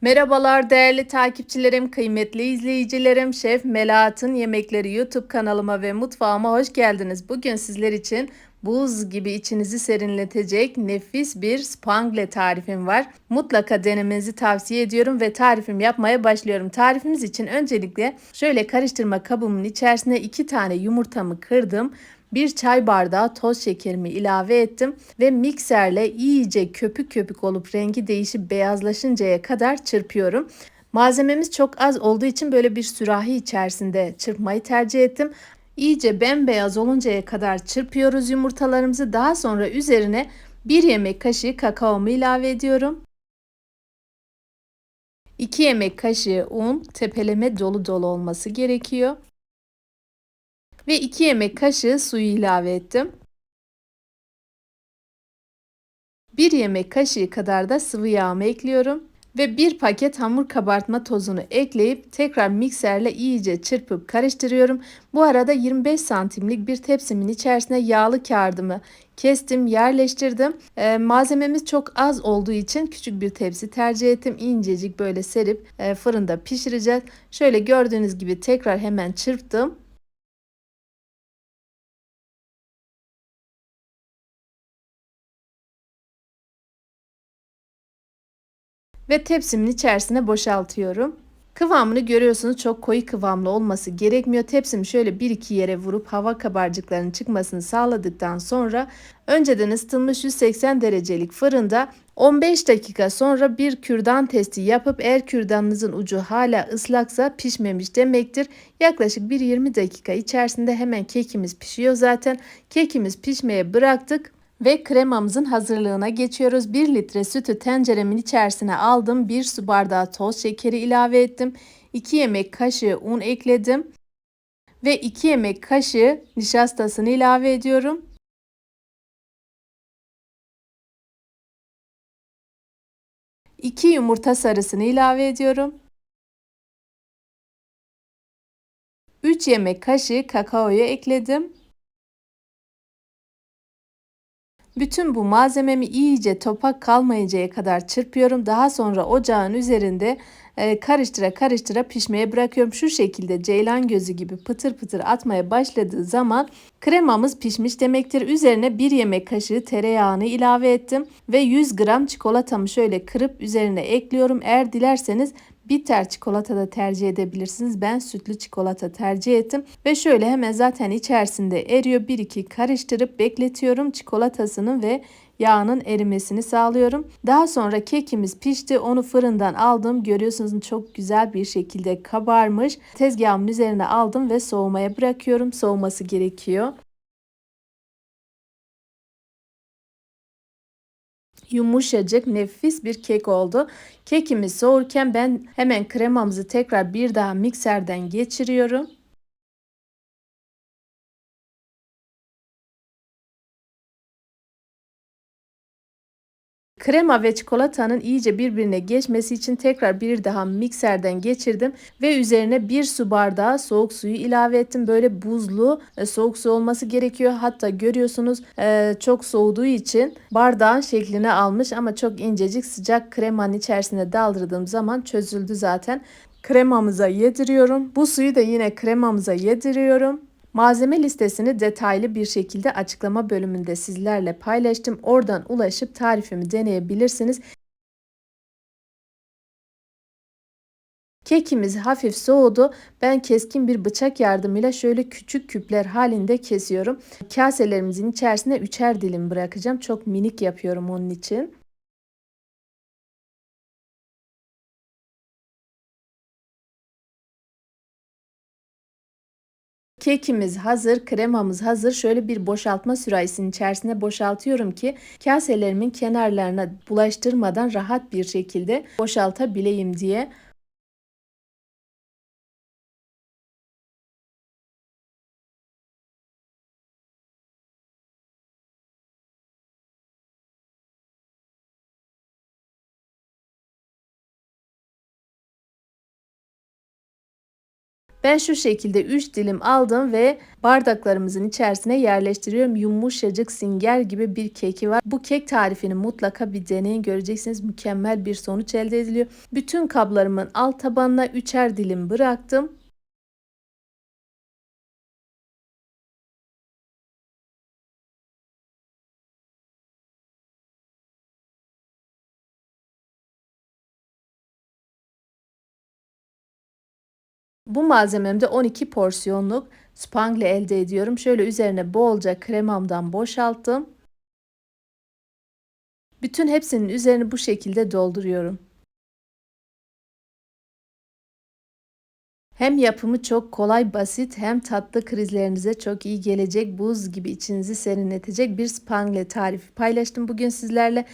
Merhabalar değerli takipçilerim, kıymetli izleyicilerim. Şef Melahat'ın Yemekleri YouTube kanalıma ve mutfağıma hoş geldiniz. Bugün sizler için buz gibi içinizi serinletecek nefis bir spangle tarifim var. Mutlaka denemenizi tavsiye ediyorum ve tarifim yapmaya başlıyorum. Tarifimiz için öncelikle şöyle karıştırma kabımın içerisine iki tane yumurtamı kırdım. Bir çay bardağı toz şekerimi ilave ettim ve mikserle iyice köpük köpük olup rengi değişip beyazlaşıncaya kadar çırpıyorum. Malzememiz çok az olduğu için böyle bir sürahi içerisinde çırpmayı tercih ettim. İyice bembeyaz oluncaya kadar çırpıyoruz yumurtalarımızı. Daha sonra üzerine bir yemek kaşığı kakaomu ilave ediyorum. 2 yemek kaşığı un, tepeleme dolu dolu olması gerekiyor ve 2 yemek kaşığı suyu ilave ettim. 1 yemek kaşığı kadar da sıvı yağımı ekliyorum ve bir paket hamur kabartma tozunu ekleyip tekrar mikserle iyice çırpıp karıştırıyorum. Bu arada 25 santimlik bir tepsimin içerisine yağlı kağıdımı kestim, yerleştirdim. Ee, malzememiz çok az olduğu için küçük bir tepsi tercih ettim. İncecik böyle serip e, fırında pişireceğiz. Şöyle gördüğünüz gibi tekrar hemen çırptım. Ve tepsimin içerisine boşaltıyorum. Kıvamını görüyorsunuz çok koyu kıvamlı olması gerekmiyor. Tepsimi şöyle bir iki yere vurup hava kabarcıklarının çıkmasını sağladıktan sonra önceden ısıtılmış 180 derecelik fırında 15 dakika sonra bir kürdan testi yapıp eğer kürdanınızın ucu hala ıslaksa pişmemiş demektir. Yaklaşık bir 20 dakika içerisinde hemen kekimiz pişiyor zaten. Kekimiz pişmeye bıraktık. Ve kremamızın hazırlığına geçiyoruz. 1 litre sütü tenceremin içerisine aldım. 1 su bardağı toz şekeri ilave ettim. 2 yemek kaşığı un ekledim. Ve 2 yemek kaşığı nişastasını ilave ediyorum. İki yumurta sarısını ilave ediyorum. 3 yemek kaşığı kakaoyu ekledim. Bütün bu malzememi iyice topak kalmayıncaya kadar çırpıyorum. Daha sonra ocağın üzerinde e, karıştıra karıştıra pişmeye bırakıyorum. Şu şekilde ceylan gözü gibi pıtır pıtır atmaya başladığı zaman kremamız pişmiş demektir. Üzerine bir yemek kaşığı tereyağını ilave ettim ve 100 gram çikolatamı şöyle kırıp üzerine ekliyorum. Eğer dilerseniz bitter çikolata da tercih edebilirsiniz. Ben sütlü çikolata tercih ettim ve şöyle hemen zaten içerisinde eriyor. 1-2 karıştırıp bekletiyorum çikolatasının ve yağının erimesini sağlıyorum. Daha sonra kekimiz pişti. Onu fırından aldım. Görüyorsunuz çok güzel bir şekilde kabarmış. Tezgahımın üzerine aldım ve soğumaya bırakıyorum. Soğuması gerekiyor. Yumuşacık nefis bir kek oldu. Kekimiz soğurken ben hemen kremamızı tekrar bir daha mikserden geçiriyorum. Krema ve çikolatanın iyice birbirine geçmesi için tekrar bir daha mikserden geçirdim ve üzerine bir su bardağı soğuk suyu ilave ettim. Böyle buzlu e, soğuk su olması gerekiyor. Hatta görüyorsunuz e, çok soğuduğu için bardağın şeklini almış ama çok incecik sıcak kremanın içerisine daldırdığım zaman çözüldü zaten. Kremamıza yediriyorum. Bu suyu da yine kremamıza yediriyorum. Malzeme listesini detaylı bir şekilde açıklama bölümünde sizlerle paylaştım. Oradan ulaşıp tarifimi deneyebilirsiniz. Kekimiz hafif soğudu. Ben keskin bir bıçak yardımıyla şöyle küçük küpler halinde kesiyorum. Kaselerimizin içerisine üçer dilim bırakacağım. Çok minik yapıyorum onun için. Kekimiz hazır, kremamız hazır. Şöyle bir boşaltma sürahisinin içerisine boşaltıyorum ki kaselerimin kenarlarına bulaştırmadan rahat bir şekilde boşaltabileyim diye. Ben şu şekilde 3 dilim aldım ve bardaklarımızın içerisine yerleştiriyorum. Yumuşacık singer gibi bir keki var. Bu kek tarifini mutlaka bir deneyin göreceksiniz. Mükemmel bir sonuç elde ediliyor. Bütün kablarımın alt tabanına üçer dilim bıraktım. Bu malzememde 12 porsiyonluk spangle elde ediyorum. Şöyle üzerine bolca kremamdan boşalttım. Bütün hepsinin üzerini bu şekilde dolduruyorum. Hem yapımı çok kolay basit hem tatlı krizlerinize çok iyi gelecek buz gibi içinizi serinletecek bir spangle tarifi paylaştım bugün sizlerle.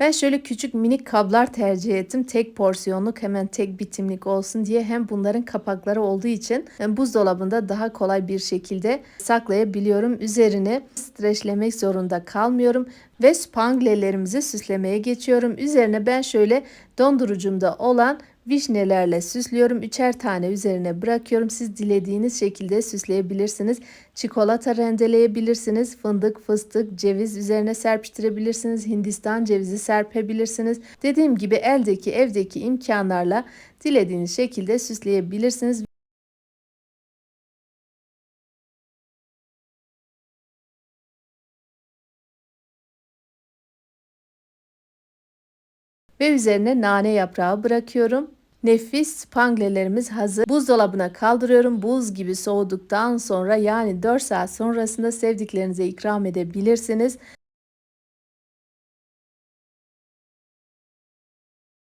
Ben şöyle küçük minik kablar tercih ettim. Tek porsiyonluk hemen tek bitimlik olsun diye hem bunların kapakları olduğu için buzdolabında daha kolay bir şekilde saklayabiliyorum. Üzerine streçlemek zorunda kalmıyorum ve spanglelerimizi süslemeye geçiyorum. Üzerine ben şöyle dondurucumda olan vişnelerle süslüyorum. Üçer tane üzerine bırakıyorum. Siz dilediğiniz şekilde süsleyebilirsiniz. Çikolata rendeleyebilirsiniz. Fındık, fıstık, ceviz üzerine serpiştirebilirsiniz. Hindistan cevizi serpebilirsiniz. Dediğim gibi eldeki evdeki imkanlarla dilediğiniz şekilde süsleyebilirsiniz. ve üzerine nane yaprağı bırakıyorum. Nefis spanglelerimiz hazır. Buzdolabına kaldırıyorum. Buz gibi soğuduktan sonra yani 4 saat sonrasında sevdiklerinize ikram edebilirsiniz.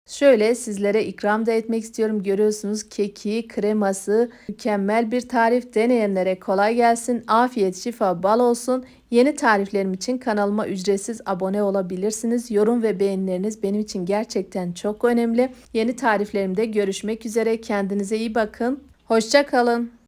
Şöyle sizlere ikram da etmek istiyorum. Görüyorsunuz keki, kreması mükemmel bir tarif. Deneyenlere kolay gelsin. Afiyet, şifa, bal olsun. Yeni tariflerim için kanalıma ücretsiz abone olabilirsiniz. Yorum ve beğenileriniz benim için gerçekten çok önemli. Yeni tariflerimde görüşmek üzere. Kendinize iyi bakın. Hoşça kalın.